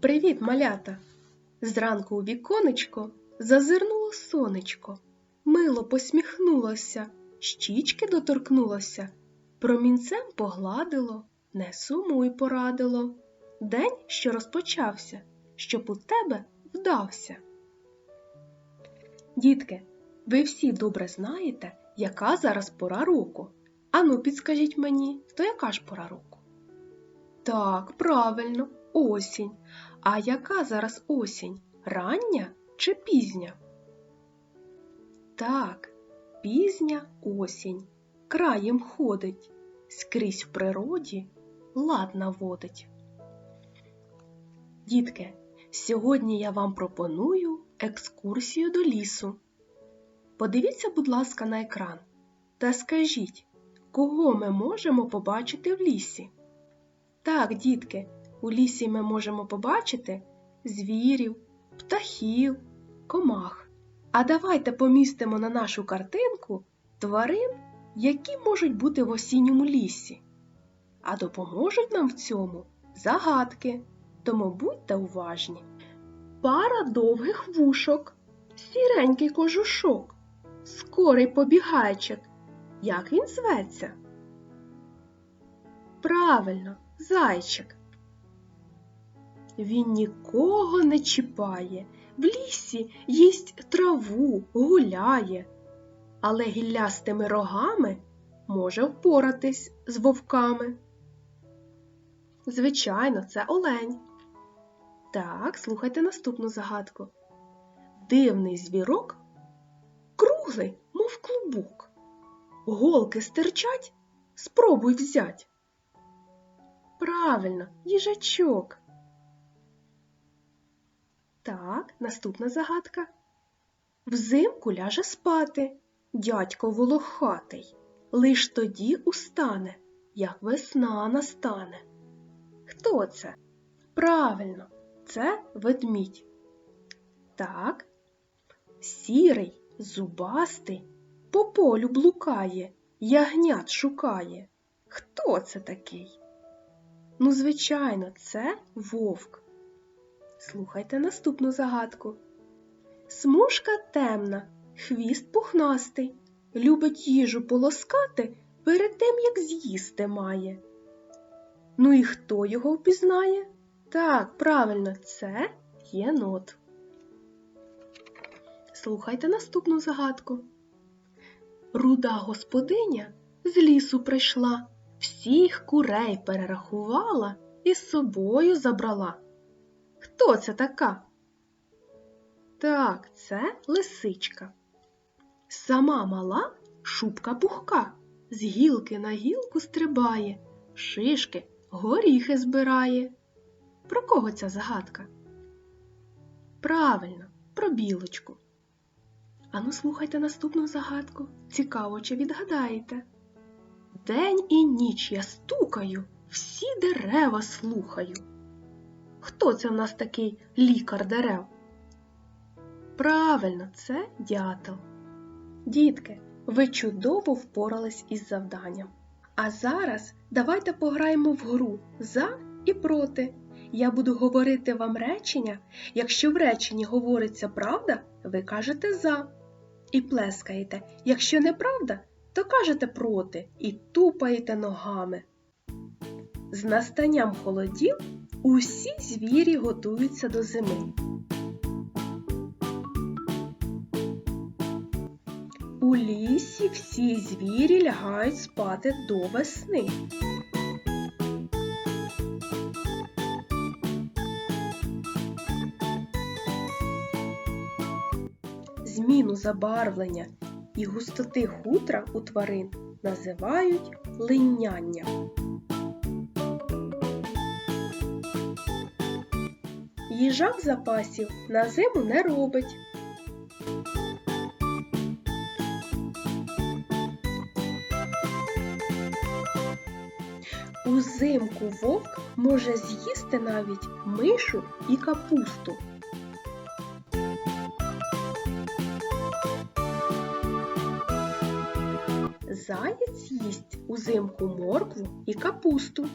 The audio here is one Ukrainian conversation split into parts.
Привіт, малята! Зранку у віконечко зазирнуло сонечко, мило посміхнулося, щічки доторкнулося, промінцем погладило, не сумуй порадило. День, що розпочався, щоб у тебе вдався. Дітки, ви всі добре знаєте, яка зараз пора року. Ану, підскажіть мені, то яка ж пора року? Так, правильно, осінь. А яка зараз осінь? Рання чи пізня? Так, пізня осінь. Краєм ходить, скрізь в природі лад наводить. Дітки, сьогодні я вам пропоную екскурсію до лісу. Подивіться, будь ласка, на екран та скажіть, кого ми можемо побачити в лісі? Так, дітки, у лісі ми можемо побачити звірів, птахів, комах. А давайте помістимо на нашу картинку тварин, які можуть бути в осінньому лісі. А допоможуть нам в цьому загадки, тому будьте уважні. Пара довгих вушок, сіренький кожушок, скорий побігайчик. Як він зветься? Правильно, зайчик. Він нікого не чіпає, в лісі їсть траву, гуляє, але гіллястими рогами може впоратись з вовками. Звичайно, це олень. Так, слухайте наступну загадку. Дивний звірок круглий, мов клубок. Голки стирчать, спробуй взять. Правильно, їжачок. Так, наступна загадка. Взимку ляже спати, дядько волохатий, лиш тоді устане, як весна настане. Хто це? Правильно, це ведмідь. Так, сірий, зубастий, по полю блукає, ягнят шукає. Хто це такий? Ну, звичайно, це вовк. Слухайте наступну загадку. Смужка темна, хвіст пухнастий, любить їжу полоскати перед тим, як з'їсти має. Ну і хто його впізнає? Так, правильно, це єнот. Слухайте наступну загадку. Руда господиня з лісу прийшла, всіх курей перерахувала і з собою забрала. Хто це така? Так, це лисичка. Сама мала шубка пухка, з гілки на гілку стрибає, шишки, горіхи збирає. Про кого ця загадка? Правильно, про білочку. Ану, слухайте наступну загадку. Цікаво, чи відгадаєте. День і ніч я стукаю, всі дерева слухаю. Хто це в нас такий лікар дерев? Правильно, це дятел. Дітки, ви чудово впорались із завданням. А зараз давайте пограємо в гру за і проти. Я буду говорити вам речення. Якщо в реченні говориться правда, ви кажете за і плескаєте. Якщо неправда, то кажете проти і тупаєте ногами. З настанням холодів усі звірі готуються до зими. У лісі всі звірі лягають спати до весни. Зміну забарвлення і густоти хутра у тварин називають линяння. Їжак запасів на зиму не робить. Узимку вовк може з'їсти навіть мишу і капусту. Заєць їсть узимку моркву і капусту.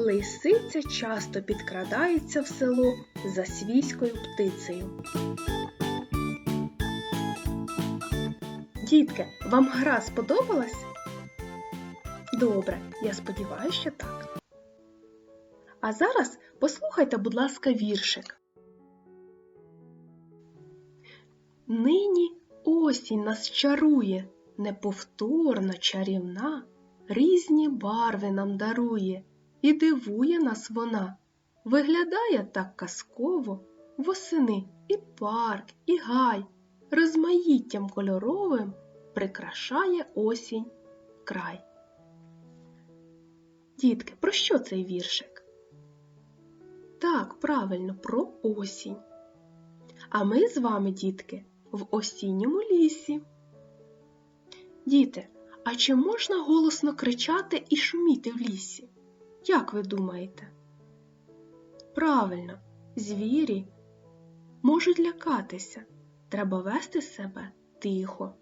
Лисиця часто підкрадається в село за свійською птицею. Дітки, вам гра сподобалась? Добре, я сподіваюся, що так. А зараз послухайте, будь ласка, віршик. Нині осінь нас чарує, неповторно чарівна, різні барви нам дарує, і дивує нас вона. Виглядає так казково восени і парк, і гай, розмаїттям кольоровим прикрашає осінь край. Дітки, про що цей віршик? Так, правильно, про осінь. А ми з вами, дітки, в осінньому лісі. Діти, а чи можна голосно кричати і шуміти в лісі? Як ви думаєте? Правильно, звірі можуть лякатися. Треба вести себе тихо,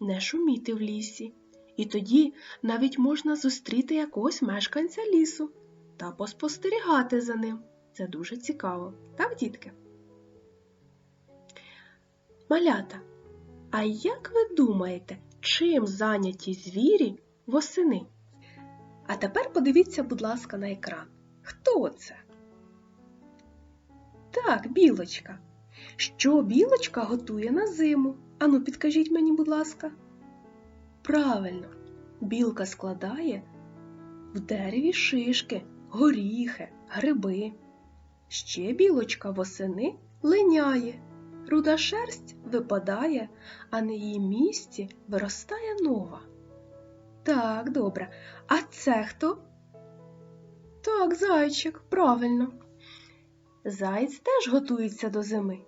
не шуміти в лісі. І тоді навіть можна зустріти якогось мешканця лісу та поспостерігати за ним. Це дуже цікаво, так, дітки? Малята, а як ви думаєте, чим зайняті звірі восени? А тепер подивіться, будь ласка, на екран. Хто це? Так, білочка. Що білочка готує на зиму? Ану, підкажіть мені, будь ласка. Правильно, білка складає в дереві шишки, горіхи, гриби. Ще білочка восени линяє, руда шерсть випадає, а на її місці виростає нова. Так, добре. А це хто? Так, зайчик, правильно. Заєць теж готується до зими.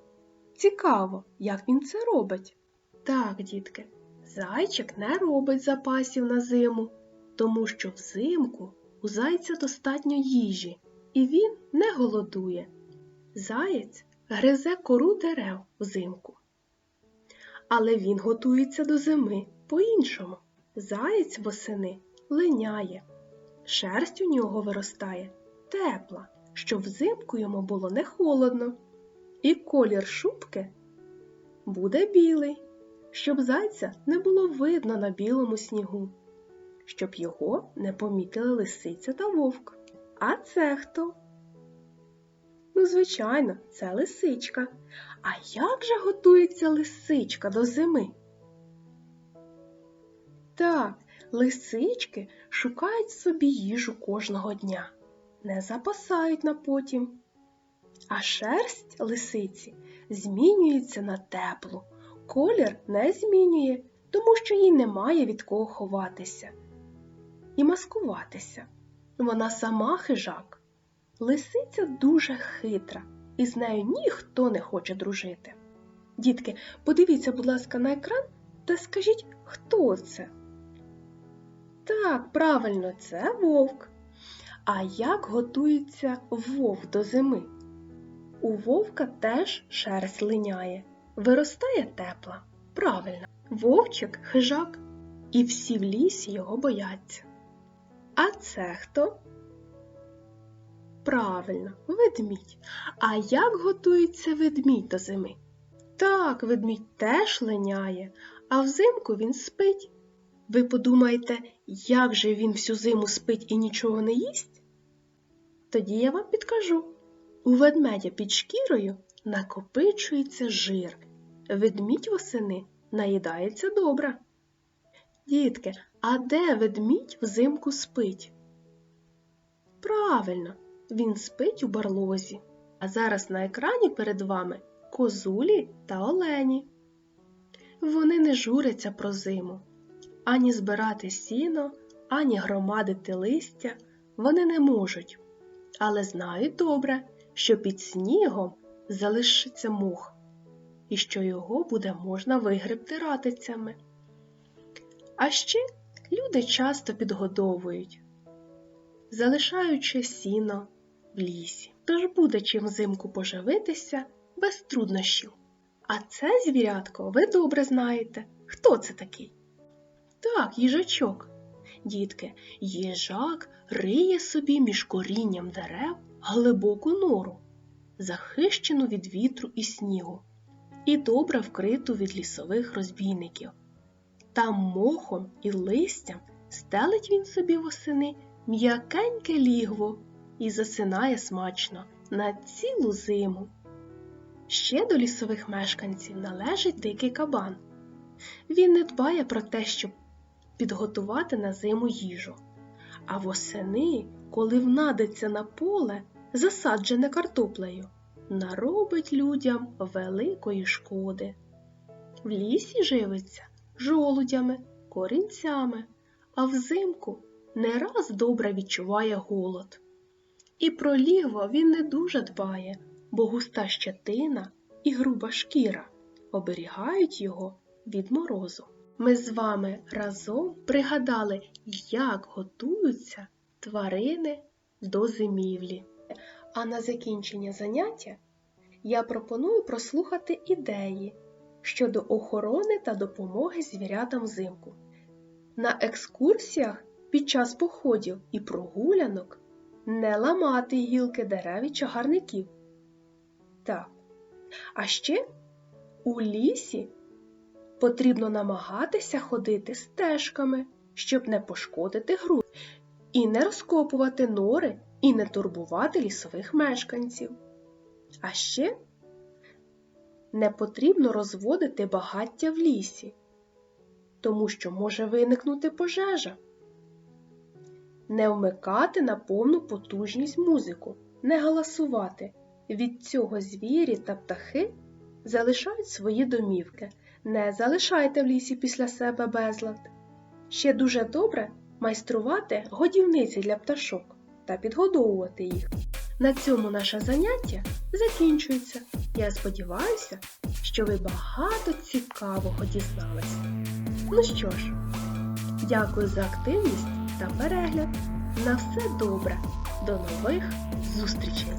Цікаво, як він це робить. Так, дітки, зайчик не робить запасів на зиму, тому що взимку у зайця достатньо їжі, і він не голодує. Заєць гризе кору дерев взимку. Але він готується до зими по-іншому. Заєць восени линяє, шерсть у нього виростає тепла, щоб взимку йому було не холодно, і колір шубки буде білий, щоб зайця не було видно на білому снігу, щоб його не помітили лисиця та вовк. А це хто? Ну, звичайно, це лисичка. А як же готується лисичка до зими? Так, лисички шукають собі їжу кожного дня, не запасають на потім. А шерсть лисиці змінюється на теплу, колір не змінює, тому що їй немає від кого ховатися і маскуватися. Вона сама хижак. Лисиця дуже хитра, і з нею ніхто не хоче дружити. Дітки, подивіться, будь ласка, на екран та скажіть, хто це? Так, правильно, це вовк. А як готується вовк до зими? У вовка теж шерсть линяє, виростає тепла. Правильно, вовчик хижак, і всі в лісі його бояться. А це хто? Правильно, ведмідь. А як готується ведмідь до зими? Так, ведмідь теж линяє, а взимку він спить. Ви подумаєте, як же він всю зиму спить і нічого не їсть? Тоді я вам підкажу. У ведмедя під шкірою накопичується жир. Ведмідь восени наїдається добре. Дітки, а де ведмідь взимку спить? Правильно, він спить у барлозі. А зараз на екрані перед вами козулі та олені. Вони не журяться про зиму. Ані збирати сіно, ані громадити листя вони не можуть, але знають добре, що під снігом залишиться мух, і що його буде можна вигребти ратицями. А ще люди часто підгодовують, залишаючи сіно в лісі. Тож буде чим взимку поживитися без труднощів. А це звірятко ви добре знаєте. Хто це такий? Так, їжачок. дітки, їжак риє собі між корінням дерев глибоку нору, захищену від вітру і снігу, і добре вкриту від лісових розбійників. Там мохом і листям стелить він собі восени м'якеньке лігво і засинає смачно на цілу зиму. Ще до лісових мешканців належить дикий кабан. Він не дбає про те, щоб підготувати на зиму їжу. А восени, коли внадиться на поле, засаджене картоплею, наробить людям великої шкоди. В лісі живиться жолудями, корінцями, а взимку не раз добре відчуває голод. І про лігво він не дуже дбає, бо густа щетина і груба шкіра оберігають його від морозу. Ми з вами разом пригадали, як готуються тварини до зимівлі. А на закінчення заняття я пропоную прослухати ідеї щодо охорони та допомоги звірятам взимку. На екскурсіях під час походів і прогулянок не ламати гілки дерев і чагарників. Так. А ще у лісі потрібно намагатися ходити стежками, щоб не пошкодити ґрунт, і не розкопувати нори і не турбувати лісових мешканців. А ще не потрібно розводити багаття в лісі, тому що може виникнути пожежа. Не вмикати на повну потужність музику, не галасувати. Від цього звірі та птахи залишають свої домівки. Не залишайте в лісі після себе безлад. Ще дуже добре майструвати годівниці для пташок та підгодовувати їх. На цьому наше заняття закінчується. Я сподіваюся, що ви багато цікавого дізналися. Ну що ж, дякую за активність та перегляд. На все добре. До нових зустрічей!